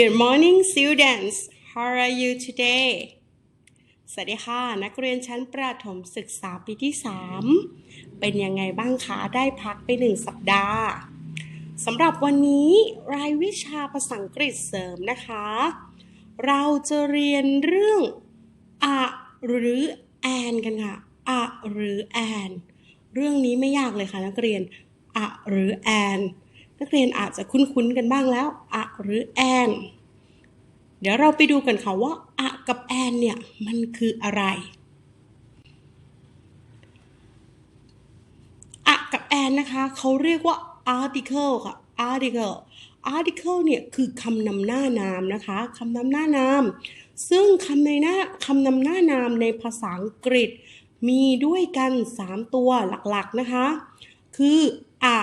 Good morning students how are you today สวัสดีค่ะ นักเรียนชั้นประถมศึกษาปีที่ 3 เป็นยังไงบ้างคะ ได้พักไปหนึ่งสัปดาห์สำหรับวันนี้รายวิชาภาษาอังกฤษเสริมนะคะ เราจะเรียนเรื่องอะหรือแอนกันค่ะอะหรือแอนเรื่องนี้ไม่ยากเลยค่ะนักเรียนอะหรือแอนนักเรียนอาจจะคุ้นๆกันบ้างแล้วอะหรือแอน เดี๋ยวเราไปดูกันค่ะว่าอะกับแอนเนี่ยมันคืออะไรอะกับแอนนะคะเขาเรียกว่า article ค่ะ article article เนี่ยคือคำนำหน้านามนะคะคำนำหน้านาม ซึ่งคำในหน้าคำนำหน้านามในภาษาอังกฤษ มีด้วยกัน 3 ตัวหลักๆนะคะ คือ a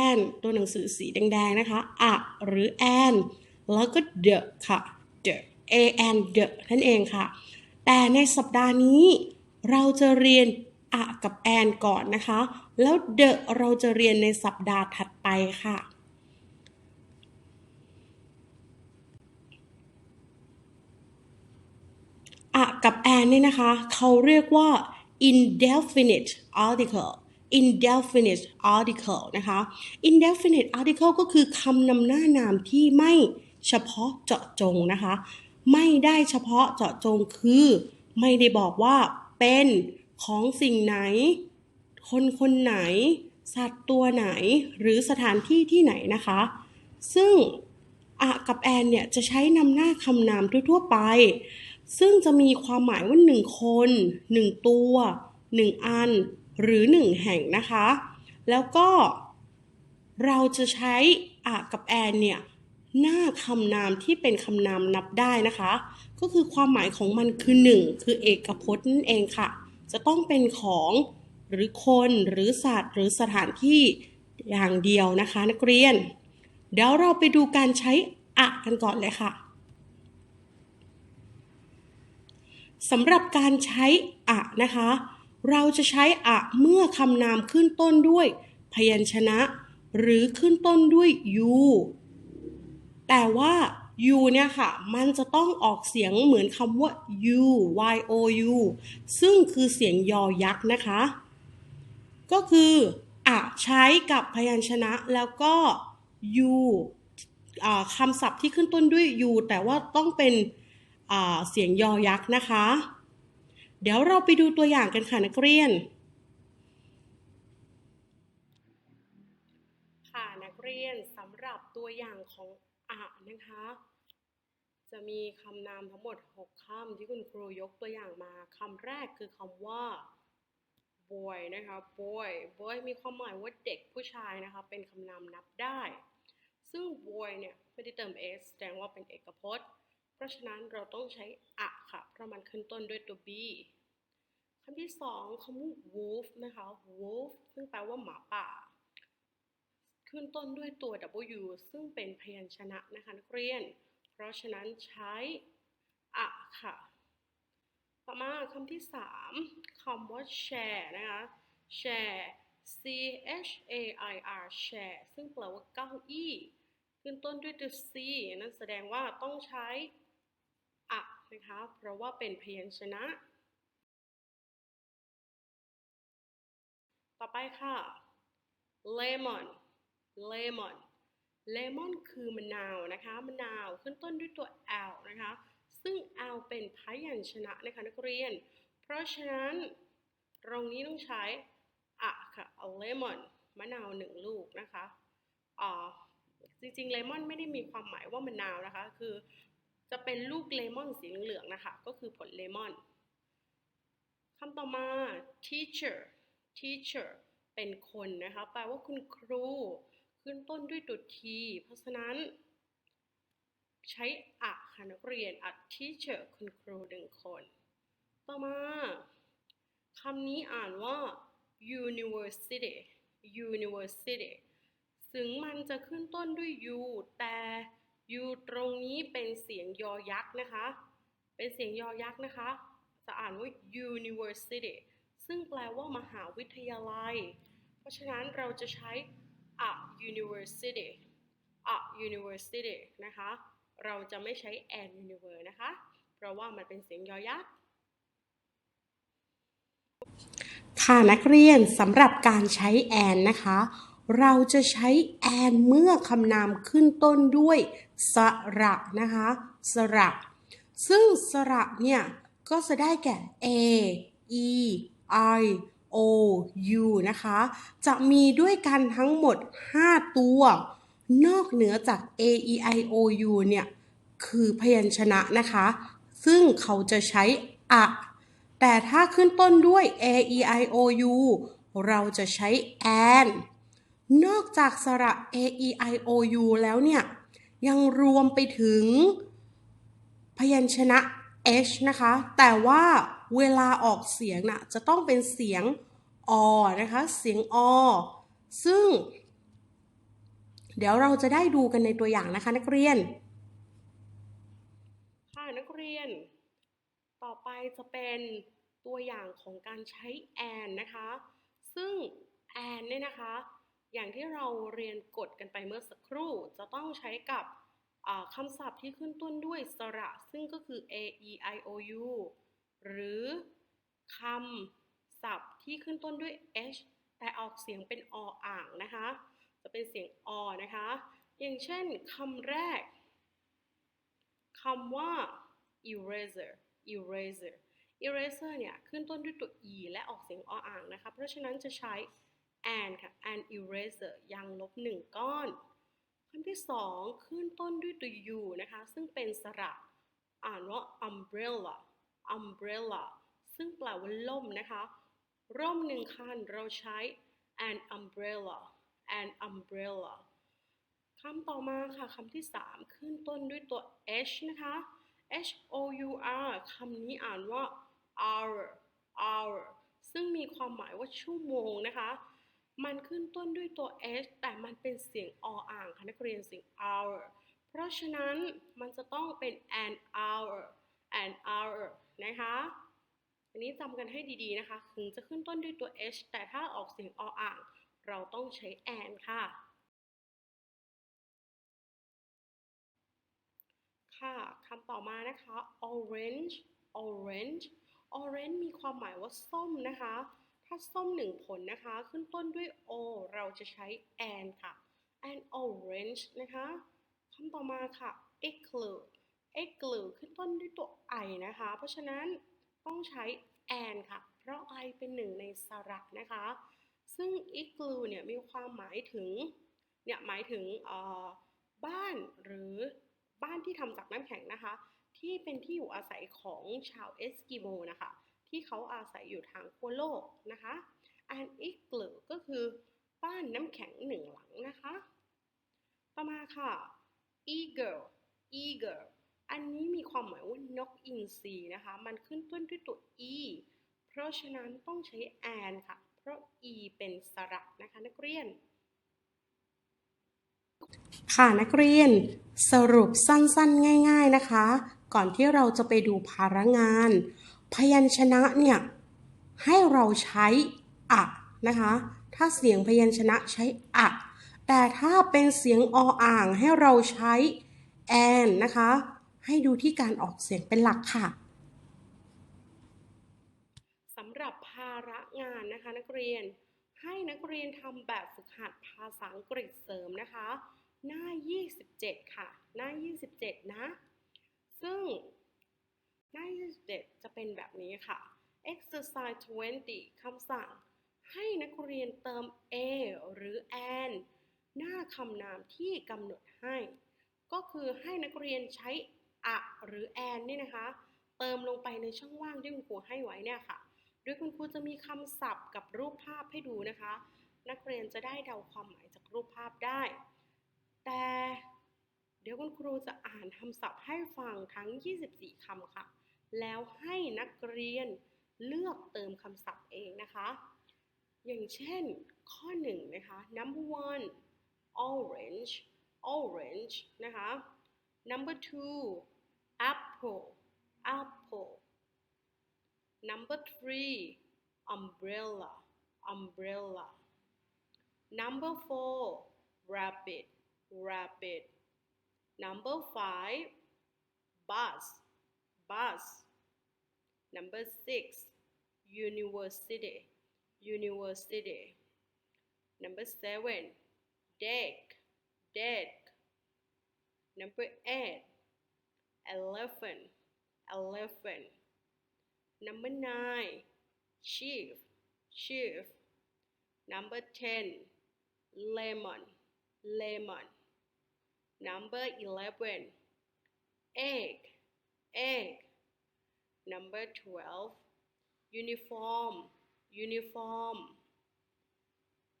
and ตัวหนังสือสีแดงๆนะคะ a หรือ and แล้วก็ the ค่ะ the a and the นั่นเองค่ะ แต่ในสัปดาห์นี้เราจะเรียน a กับ and ก่อนนะคะ แล้ว the เราจะเรียนในสัปดาห์ถัดไปค่ะ อะกับแอนเนี่ยนะคะ เขาเรียกว่า indefinite article indefinite article นะคะ indefinite article ก็คือคำนำหน้านามที่ไม่ เฉพาะเจาะจงนะคะ ไม่ได้เฉพาะเจาะจงคือ ไม่ได้บอกว่าเป็นของสิ่งไหน คนคนไหน สัตว์ตัวไหน หรือสถานที่ที่ไหนนะคะ ซึ่งอะกับแอนเนี่ยจะใช้นำหน้าคำนามทั่วๆไป ซึ่งจะมีความหมายว่าหนึ่งคนหนึ่งตัวหนึ่งอัน หรือหนึ่งแห่งนะคะ แล้วก็เราจะใช้อะกับแอนเนี่ย หน้าคำนามที่เป็นคำนามนับได้นะคะ ก็คือความหมายของมันคือหนึ่งคือเอกพจน์นั่นเองค่ะ จะต้องเป็นของหรือคนหรือสัตว์หรือสถานที่อย่างเดียวนะคะ นักเรียน เดี๋ยวเราไปดูการใช้อะกันก่อนเลยค่ะสำหรับการใช้อะนะคะ เราจะใช้อะเมื่อคำนามขึ้นต้นด้วย พยัญชนะ หรือขึ้นต้นด้วย u แต่ว่า u เนี่ยค่ะ มันจะต้องออกเสียงเหมือนคำว่า u y o u ซึ่งคือเสียงยอยักษ์นะคะ ก็คืออะใช้กับพยัญชนะแล้วก็ u อ่าคำศัพท์ที่ขึ้นต้นด้วย u แต่ว่าต้องเป็นเสียงยอยักษ์นะคะ เดี๋ยวเราไปดูตัวอย่างกันค่ะนักเรียน ค่ะนักเรียนสำหรับตัวอย่างของ อะนะคะ จะมีคำนามทั้งหมด 6คำที่คุณครูยกตัวอย่างมาคำแรกคือคำว่า boy นะคะ boy boy มีความหมายว่าเด็กผู้ชายนะคะ เป็นคำนามนับได้ ซึ่ง boy เนี่ยไม่ได้เติม s แสดงว่าเป็นเอกพจน์ เพราะฉะนั้นเราต้องใช้อะค่ะ เพราะมันขึ้นต้นด้วยตัว b คำที่สองคำว่า wolf นะคะ wolf ซึ่งแปลว่าหมาป่า ขึ้นต้นด้วยตัว w ซึ่งเป็นพยัญชนะนะคะนักเรียน เพราะฉะนั้นใช้อะค่ะ ต่อมาคำที่สามคำว่า share นะคะ share c h a i r share ซึ่งแปลว่าเก้าอี้ ขึ้นต้นด้วยตัว c นั่นแสดงว่าต้องใช้อะนะคะ เพราะว่าเป็นพยัญชนะ ต่อไปค่ะ lemon lemon lemon คือมะนาวนะคะมะนาวขึ้นต้นด้วยตัว l นะคะ ซึ่ง l เป็นพยัญชนะนะคะนักเรียน เพราะฉะนั้นตรงนี้ต้องใช้อะค่ะ a lemon มะนาวหนึ่งลูกนะคะอ่าจริงๆเลมอนไม่ได้มีความหมายว่ามะนาวนะคะ คือจะเป็นลูกเลมอนสีเหลืองๆนะคะ ก็คือผลเลมอนคำต่อมา teacher teacher เป็นคนนะคะ แปลว่าคุณครู ขึ้นต้นด้วยตัว t เพราะฉะนั้น ใช้อะค่ะนักเรียนอะ teacher คุณครูหนึ่งคน ต่อมาคำนี้อ่านว่า university university ถึงมันจะขึ้นต้นด้วย u แต่ u ตรงนี้เป็นเสียงยอยักษ์นะคะ เป็นเสียงยอยักษ์นะคะ จะอ่านว่า university ซึ่งแปลว่ามหาวิทยาลัย เพราะฉะนั้นเราจะใช้ a university a university นะคะ เราจะไม่ใช้ an universe นะคะ เพราะว่ามันเป็นเสียงยอยักษ์ค่ะนักเรียนสำหรับการใช้ an นะคะ เราจะใช้ an เมื่อคำนามขึ้นต้นด้วย สระนะคะ สระ ซึ่งสระเนี่ย ก็จะได้แก่ a e i o u นะคะ จะมีด้วยกันทั้งหมด 5 ตัว นอกเหนือจาก a e i o u เนี่ยคือพยัญชนะนะคะ ซึ่งเขาจะใช้อะ แต่ถ้าขึ้นต้นด้วย a e i o u เราจะใช้ an นอกจากสระ a e i o u แล้วเนี่ย ยังรวมไปถึง พยัญชนะ h นะคะ แต่ว่าเวลาออกเสียงน่ะจะต้องเป็นเสียงอนะคะ เสียงอ ซึ่ง เดี๋ยวเราจะได้ดูกันในตัวอย่างนะคะ นักเรียน ค่ะนักเรียน ต่อไปจะเป็นตัวอย่างของการใช้ and นะคะ ซึ่ง and เนี่ยนะคะ อย่างที่เราเรียนกฎกันไปเมื่อสักครู่ จะต้องใช้กับ คำศัพท์ที่ขึ้นต้นด้วยสระซึ่งก็คือ a e i o u หรือคำศัพท์ที่ขึ้นต้นด้วย h แต่ออกเสียงเป็นออ่างนะคะ จะเป็นเสียงอนะคะ อย่างเช่นคำแรกคำว่า eraser eraser eraser เนี่ย ขึ้นต้นด้วยตัว e และออกเสียงออ่างนะคะ เพราะฉะนั้นจะใช้ an ค่ะ an eraser ยางลบหนึ่งก้อน คำที่สองขึ้นต้นด้วยตัว u นะคะ ซึ่งเป็นสระอ่านว่า umbrella umbrella ซึ่งแปลว่าล่มนะคะ ร่มหนึ่งคันเราใช้ an umbrella an umbrella คำต่อมาค่ะคำที่สามขึ้นต้นด้วยตัว h นะคะ h o u r คำนี้อ่านว่า hour hour ซึ่งมีความหมายว่าชั่วโมงนะคะ มันขึ้นต้นด้วยตัว h แต่มันเป็นเสียงออ่างค่ะนักเรียนเสียง hour เพราะฉะนั้นมันจะต้องเป็น an hour an hour นะคะ อันนี้จำกันให้ดีๆนะคะ ถึงจะขึ้นต้นด้วยตัว h แต่ถ้าออกเสียงออ่าง เราต้องใช้ an ค่ะ ค่ะคำต่อมานะคะ orange orange orange มีความหมายว่าส้มนะคะ ถ้าส้มหนึ่งผลนะคะ ขึ้นต้นด้วย o เราจะใช้ and ค่ะ an orange นะคะคำต่อมาค่ะ igloo igloo ขึ้นต้นด้วยตัว i นะคะ เพราะฉะนั้นต้องใช้ and ค่ะ เพราะ i เป็นหนึ่งในสระนะคะ ซึ่ง igloo เนี่ยมีความหมายถึง เนี่ยหมายถึงบ้านหรือบ้านที่ทำจากน้ำแข็งนะคะ ที่เป็นที่อยู่อาศัยของชาวเอสกิโมนะคะ ที่เขาอาศัยอยู่ทางขั้วโลกนะคะ an igloo ก็คือบ้านน้ำแข็งหนึ่งหลังนะคะ ต่อมาค่ะ eagle eagle อันนี้มีความหมายว่านกอินทรีนะคะ มันขึ้นต้นด้วยตัว e เพราะฉะนั้นต้องใช้ an ค่ะ เพราะ e เป็นสระนะคะนักเรียน ค่ะนักเรียนสรุปสั้นๆ ง่าย ๆนะคะ ก่อนที่เราจะไปดูภาระงาน พยัญชนะเนี่ยให้เราใช้อะนะคะ ถ้าเสียงพยัญชนะใช้อะแต่ถ้าเป็นเสียงออ่างให้เราใช้แอนนะคะ ให้ดูที่การออกเสียงเป็นหลักค่ะสำหรับภาระงานนะคะนักเรียนให้นักเรียนทำแบบฝึกหัดภาษาอังกฤษเสริมนะคะ หน้า 27 ค่ะ หน้า 27 นะ ซึ่ง หน้า27จะเป็นแบบนี้ค่ะ exercise 20คำสั่ง ให้นักเรียนเติม a หรือ an หน้าคำนามที่กำหนดให้ ก็คือให้นักเรียนใช้อะหรือ an นี่นะคะ เติมลงไปในช่องว่างที่คุณครูให้ไว้เนี่ยค่ะ โดยคุณครูจะมีคำศัพท์กับรูปภาพให้ดูนะคะ นักเรียนจะได้เดาความหมายจากรูปภาพได้ แต่เดี๋ยวคุณครูจะอ่านคำศัพท์ให้ฟังทั้ง 24คำค่ะ แล้วให้นักเรียนเลือกเติมคำศัพท์เองนะคะ อย่างเช่นข้อ1นะคะ number one orange orange นะคะ number two apple apple number three umbrella umbrella number four rabbit rabbit number five bus bus number six university university. Number seven deck deck. Number eight elephant elephant number nine chief chief. Number 10 lemon lemon number 11 egg egg number 12 uniform uniform.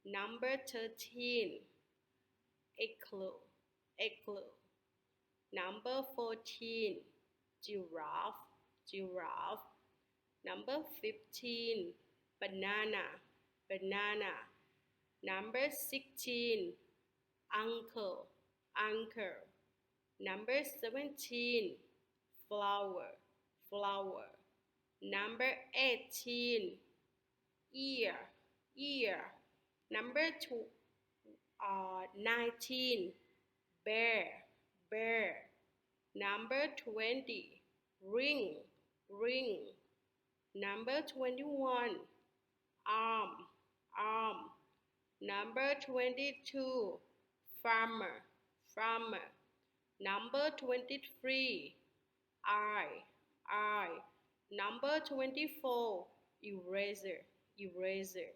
Number 13 igloo igloo number 14 giraffe giraffe. Number 15 banana banana. Number 16 uncle uncle. Number 17 flower flower. Number 18 ear ear number two uh, 19 bear bear. Number 20 ring ring. Number 21 arm arm. Number 22 farmer farmer. Number 23 eye eye number 24 eraser eraser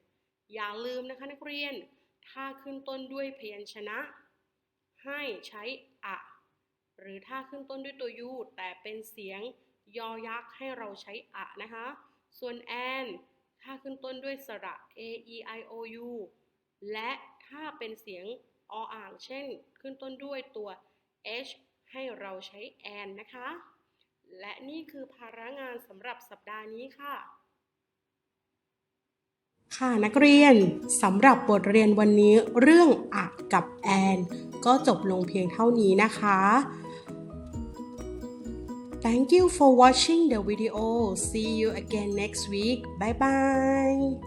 อย่าลืมนะคะนักเรียน ถ้าขึ้นต้นด้วยพยัญชนะ ให้ใช้อะ หรือถ้าขึ้นต้นด้วยตัวยูแต่เป็นเสียงยอยักษ์ให้เราใช้อะนะคะ ส่วนแอนถ้าขึ้นต้นด้วยสระ a e i o u และถ้าเป็นเสียงออ่าง เช่น ขึ้นต้นด้วยตัว h ให้เราใช้แอนนะคะ และนี่คือภาระงานสำหรับสัปดาห์นี้ค่ะ ค่ะนักเรียนสำหรับบทเรียนวันนี้เรื่องอะกับแอน ก็จบลงเพียงเท่านี้นะคะ Thank you for watching the video. See you again next week. Bye bye.